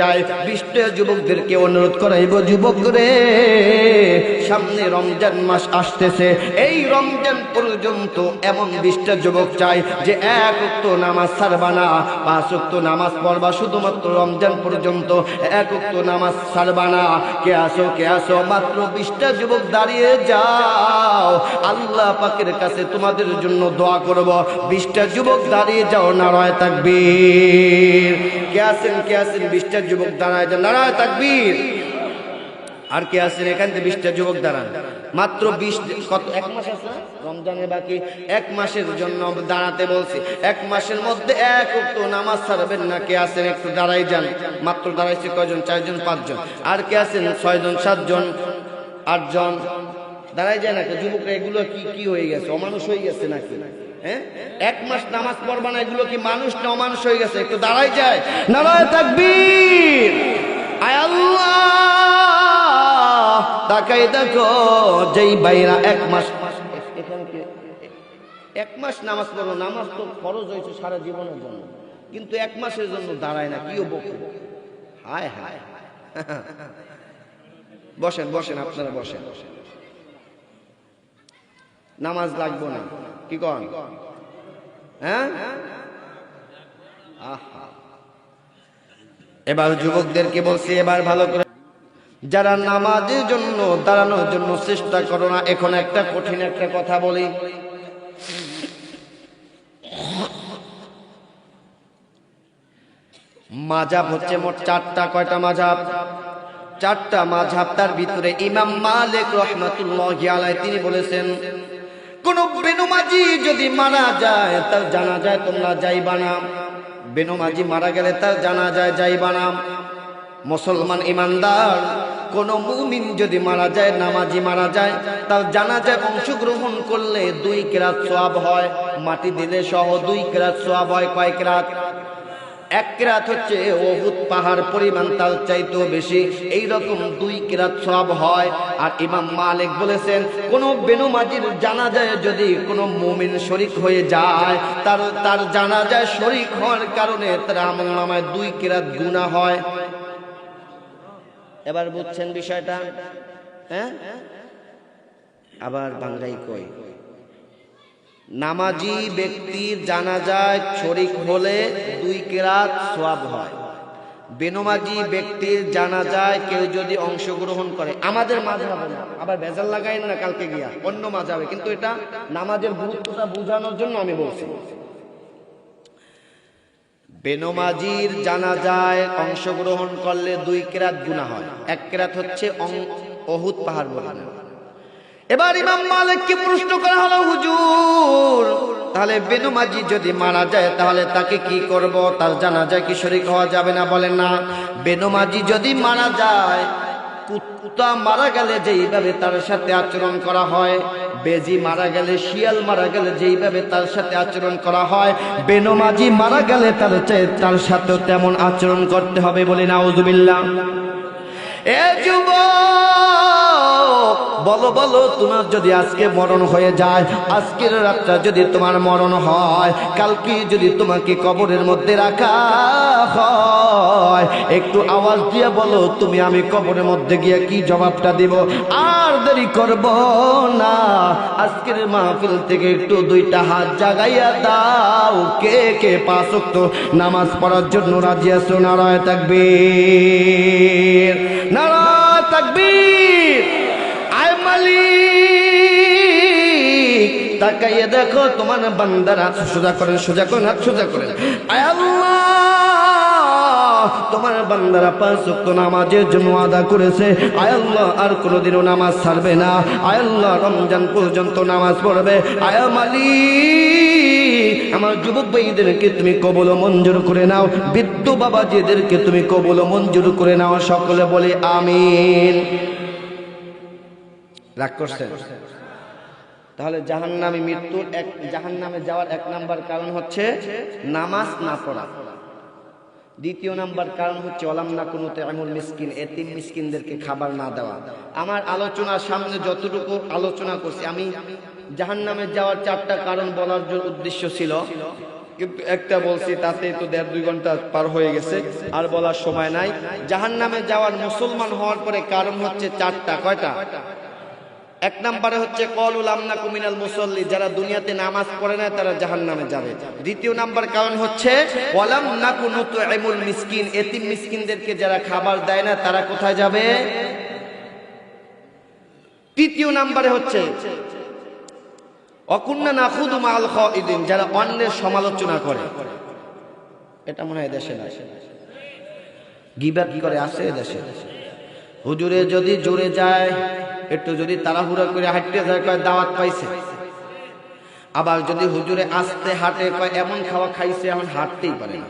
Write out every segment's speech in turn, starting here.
চাই বিষ্ট যুবকদেরকে অনুরোধ করাইব যুবক রে। সামনে রমজান মাস আসতেছে। এই রমজান পর্যন্ত এমন বিশটা যুবক চাই যে এক উক্ত নামাজ ছাড়বা না, পাঁচ উক্ত নামাজ পড়বা শুধুমাত্র রমজান পর্যন্ত। এক উক্ত নামাজ ছাড়বা না। কে আসো কে আসো, মাত্র বিশটা যুবক দাঁড়িয়ে যাও। আল্লাহ পাকের কাছে তোমাদের জন্য দোয়া করব। বিশটা যুবক দাঁড়িয়ে যাও, নারায় তাকবীর। কে আছেন কে আছেন? বিশটা যুবক দাঁড়ায় যাও নারায় তাকবীর। আর কে আছেন এখান থেকে বিশটা যুবক দাঁড়ান। মাত্র বিশ কত? এক মাস আছে? রমজানের বাকি এক মাসের জন্য দাঁড়াতে বলছি। এক মাসের মধ্যে এক উক্ত নামাজ ছাড়বেন না। কে আছেন একটু দাঁড়াই যান। মাত্র দাঁড়াইছে কয়জন? চারজন, পাঁচজন। আর কে আছেন ছয়জন, সাতজন, আটজন। দাঁড়াই যায় না যুবকরা, এগুলো কি কি হয়ে গেছে? অমানুষ হয়ে গেছে নাকি? হ্যাঁ? এক মাস নামাজ পড়বা না, এগুলো কি মানুষ না অমানুষ হয়ে গেছে? একটু দাঁড়াই যায়। নারায় তাকবীর। আয় আল্লাহ! তাকাই দেখো, যেই বাইরা এক মাস এক মাস নামাজ পড়ো নামাজ তো ফরজ হয়েছে সারা জীবনের জন্য, কিন্তু এক মাসের জন্য দাঁড়ায় না বকে হায় হায় বসেন বসেন, আপনারা বসেন। নামাজ লাগবো না, কি কন? হ্যাঁ। এবার যুবকদেরকে বলছি, এবার ভালো করে যারা নামাজের জন্য দাঁড়ানোর জন্য চেষ্টা করো না, এখন একটা কঠিন একটা কথা বলি। মাঝাব হচ্ছে মোট চারটা, কয়টা মাঝাব? চারটা মাঝাব, তার ভিতরে ইমাম মালিক রহমাতুল্লাহ আলাই তিনি বলেছেন, কোন বেনুমাজি যদি মারা যায়, তার জানা যায় তোমরা যাইবা না। বেনুমাজি মারা গেলে তার জানা যায় যাইবা না। মুসলমান ইমানদার কোন মুমিন যদি মারা যায়, নামাজি মারা যায়, তার জানা যায় অংশগ্রহণ করলে দুই কেরাত সোয়াব হয়, মাটি দিলে সহ দুই কেরাত সোয়াব হয় কয় কেরাত? এক কেরাত হচ্ছে অহুত পাহাড় পরিমাণ, তার চাইতেও বেশি। এই রকম দুই কেরাত সব হয়। আর ইমাম মালিক বলেছেন, কোন বেনুমাজির জানা যায় যদি কোনো মুমিন শরিক হয়ে যায়, তার তার জানা যায় শরিক হওয়ার কারণে তার আমল নামায় দুই কেরাত গুণা হয়। এবার বুঝছেন বিষয়টা? হ্যাঁ? আবার বাংলায় কই? নামাজি ব্যক্তির জানাজায় শরিক হলে দুই কেরাত সোয়াব হয়। বেনমাজি ব্যক্তির জানাজায় কেউ যদি অংশগ্রহণ করে, আমাদের মাঝে হবে না, আবার ভেজাল লাগাই না কালকে গিয়া, অন্য মাঝে হবে কিন্তু এটা নামাজের গুরুত্বটা বোঝানোর জন্য আমি বলছি। বেনমাজির জানাজায় অংশগ্রহণ করলে দুই কেরাত গুণা হয়। এক কেরাত হচ্ছে অহুত পাহাড় বলে। এবার ইমাম মালিককে প্রশ্ন করা হলো, হুজুর, তাহলে বেনুমাজি যদি মারা যায়, তাহলে তাকে কি করব? তার জানা যায় কি শরিক হওয়া যাবে না? বলেন না। বেনুমাজি যদি মারা যায়, কুত্তা মারা গেলে যেইভাবে তার সাথে আচরণ করা হয় বেজি মারা গেলে, শিয়াল মারা গেলে যেইভাবে তার সাথে আচরণ করা হয়, বেনমাজি মারা গেলে তার তার সাথেও তেমন আচরণ করতে হবে বলে নাউজুবিল্লাহ। এ যুবক! বলো বলো, তোমার যদি আজকে মরণ হয়ে যায়, আজকের রাতটা যদি তোমার মরণ হয়, কালকে যদি তোমাকে কবরের মধ্যে রাখা হয়, একটু আওয়াজ দিয়ে বলো, তুমি আমি কবরের মধ্যে গিয়ে কি জবাবটা দিব? আর দেরি করব না। আজকের মাহফিল থেকে একটু দুইটা হাত জাগাইয়া দাও। কে কে পাঁচ ওয়াক্ত নামাজ পড়ার জন্য রাজিয়া আছো? নারায় থাকবে তাকাইয়ে দেখো, তোমার বান্দার হাত সোজা করেন সোজা করেন, হাত সোজা করেন। আয় আল্লাহ, তোমার বান্দারা পাঁচ ওয়াক্ত নামাজের জন্য আদা করেছে। আয় আল্লাহ, আর কোনোদিনও নামাজ ছাড়বে না। আয় আল্লাহ, রমজান পর্যন্ত নামাজ পড়বে। আয় মালিক, আমার যুবক ভাইদেরকে তুমি কবল মঞ্জুর করে নাও। বৃদ্ধ বাবাজিদেরকে তুমি কবল মঞ্জুর করে নাও, সকলে বলে আমিন। রাগ করছেন? তাহলে জাহান নামে মৃত্যুর এক জাহান নামে যাওয়ার এক নাম্বার কারণ হচ্ছে নামাজ না পড়া। দ্বিতীয় নাম্বার কারণ হচ্ছে অলাম না কোনো তেমুল মিসকিন, এতিম মিসকিনদেরকে খাবার না দেওয়া। আমার আলোচনার সামনে যতটুকু আলোচনা করছি, আমি জাহান নামে যাওয়ার চারটা কারণ বলার জন্য উদ্দেশ্য ছিল। কিন্তু একটা বলছি, তাতেই তো দেড় দুই ঘণ্টা পার হয়ে গেছে, আর বলার সময় নাই। জাহান নামে যাওয়ার মুসলমান হওয়ার পরে কারণ হচ্ছে চারটা, কয়টা? এক নম্বরে হচ্ছে কলুল আমনা কুমিনাল মুসল্লি, যারা দুনিয়াতে নামাজ পড়ে না, তারা জাহান নামে যাবে। দ্বিতীয় নাম্বার কারণ হচ্ছে, ওয়ালাম নাকু এমুল মিসকিন, এতিম মিসকিনদেরকে যারা খাবার দেয় না, তারা কোথায় যাবে? তৃতীয় নাম্বারে হচ্ছে, অকুন্না নাখুদু মাল খাইদিন যারা অন্যের সমালোচনা করে। এটা মনে হয় দেশে নাই। কি করে আসে দেশে। হুজুরে যদি জোরে যায় একটু যদি তাড়াহুড়া করে হাঁটতে যায় কয় দাওয়াত পাইছে। আবার যদি হুজুরে আস্তে হাঁটে কয় এমন খাওয়া খাইছে এখন হাঁটতেই পারে না।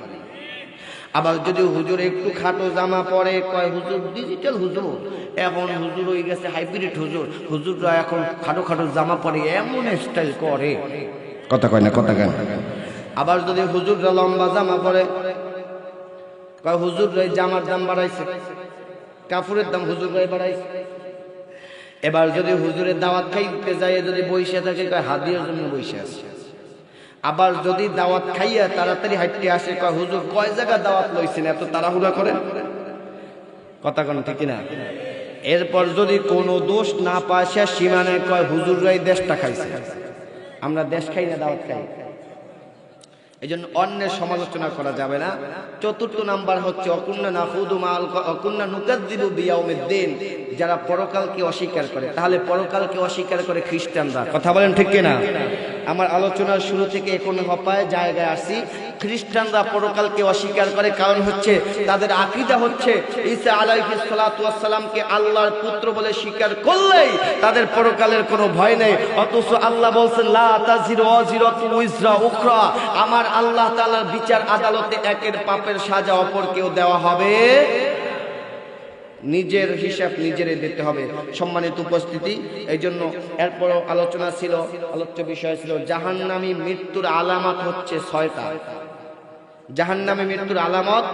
আবার যদি হুজুরে একটু খাটো জামা পরে কয় হুজুর ডিজিটাল হুজুর এখন হুজুর হয়ে গেছে হাইব্রিড হুজুর। হুজুররা এখন খাটো খাটো জামা পরে এমন স্টাইল করে। কথা কয় না কথা কেন আবার যদি হুজুররা লম্বা জামা পরে কয় হুজুর জামার দাম বাড়াইছে। কাপড়ের দাম হুজুর গায়ে বাড়াইছে। এবার যদি হুজুরের দাওয়াত খাইতে যায়, যদি বইসে থাকে হাদিয়ার জন্য বইসে আছে। আবার যদি দাওয়াত খাইয়া তাড়াতাড়ি হাঁটতে আসে, কয়, হুজুর কয় জায়গা দাওয়াত লইছেন, এত তাড়াহুড়া করেন? কথা কোন ঠিক না এরপর যদি কোনো দোষ না পায়, সে সীমানে কয় হুজুররাই দেশটা খাইছে। আমরা দেশ খাই না, দাওয়াত খাই। এই জন্য অন্যের সমালোচনা করা যাবে না। চতুর্থ নাম্বার হচ্ছে, অকুন্না নাহুদু মাল অকুন্না নুকাদ্দিবু বিয়াউমিদ্দিন। যারা পরকালকে অস্বীকার করে, তাহলে পরকালকে অস্বীকার করে খ্রিস্টানরা। কথা বলেন ঠিক কিনা? আমার আলোচনার শুরু থেকে এখন হপায় জায়গায় আসি খ্রিস্টানরা পরকালকে অস্বীকার করে, কারণ হচ্ছে তাদের আকিদা হচ্ছে ঈসা আলাইহিস সালাতু ওয়াস সালামকে আল্লাহর পুত্র বলে স্বীকার করলেই তাদের পরকালের কোনো ভয় নেই। অথচ আল্লাহ বলছেন, লা তাজিরু ওয়াজিরাতু উইজরা উখরা। আমার আল্লাহ তাআলার বিচার আদালতে একের পাপের সাজা অপর কেউ দেওয়া হবে। নিজের হিসাব নিজেরই দিতে হবে। সম্মানিত উপস্থিতি এই জন্য এরপরও আলোচনা ছিল, আলোচ্য বিষয় ছিল, জাহান্নামী মৃত্যুর আলামত হচ্ছে ছয়টা। জাহান্নামী মৃত্যুর আলামত,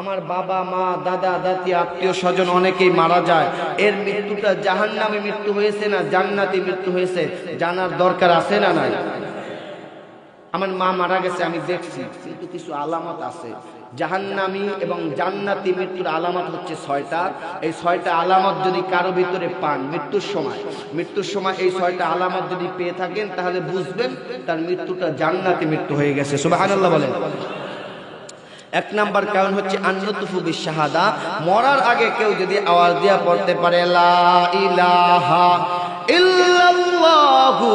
আমার বাবা, মা, দাদা, দাদি, আত্মীয় স্বজন অনেকেই মারা যায়। এর মৃত্যুটা জাহান্নামী মৃত্যু হয়েছে না জান্নাতি মৃত্যু হয়েছে, জানার দরকার আছে না নাই? আমার মা মারা গেছে, আমি দেখছি, কিন্তু কিছু আলামত আছে। জাহান্নামি এবং জান্নাতি মৃত্যুর আলামত হচ্ছে ছয়টা। এই ছয়টা আলামত যদি কারও ভিতরে পান মৃত্যুর সময় মৃত্যুর সময় এই ছয়টা আলামত যদি পেয়ে থাকেন, তাহলে বুঝবেন তার মৃত্যুটা জান্নাতি মৃত্যু হয়ে গেছে। সুবহানাল্লাহ বলেন। এক নাম্বার কারণ হচ্ছে আন্নতুফু বিশাহাদা, মরার আগে কেউ যদি আওয়াজ দিয়া পড়তে পারে, লা ইলাহা ইল্লাল্লাহু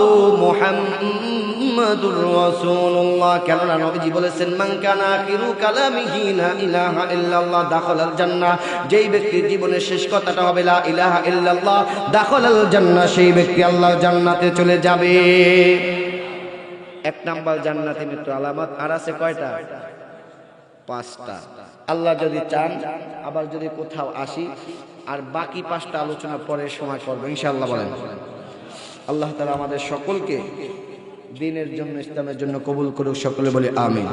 মুহাম্মাদুর রাসূলুল্লাহ। কেননা নবীজি বলেছেন, মান কানা আখিরু কালামিহি লা ইলাহা ইল্লাল্লাহ, দাখালাল জান্নাহ। যেই ব্যক্তির জীবনের শেষ কথাটা হবে, লা ইলাহা ইল্লাল্লাহ, দাখালাল জান্নাহ, সেই ব্যক্তি আল্লাহর জান্নাতে চলে যাবে। এক নাম্বার জান্নাতে মৃত্যু আলামত, আর আছে কয়টা? পাঁচটা। আল্লাহ যদি চান, আবার যদি কোথাও আসি, আর বাকি পাঁচটা আলোচনা পরে সময় করব, ইনশাআল্লাহ বলেন। আল্লাহ তালা আমাদের সকলকে দিনের জন্য ইসলামের জন্য কবুল করুক সকলে বলে আমিন।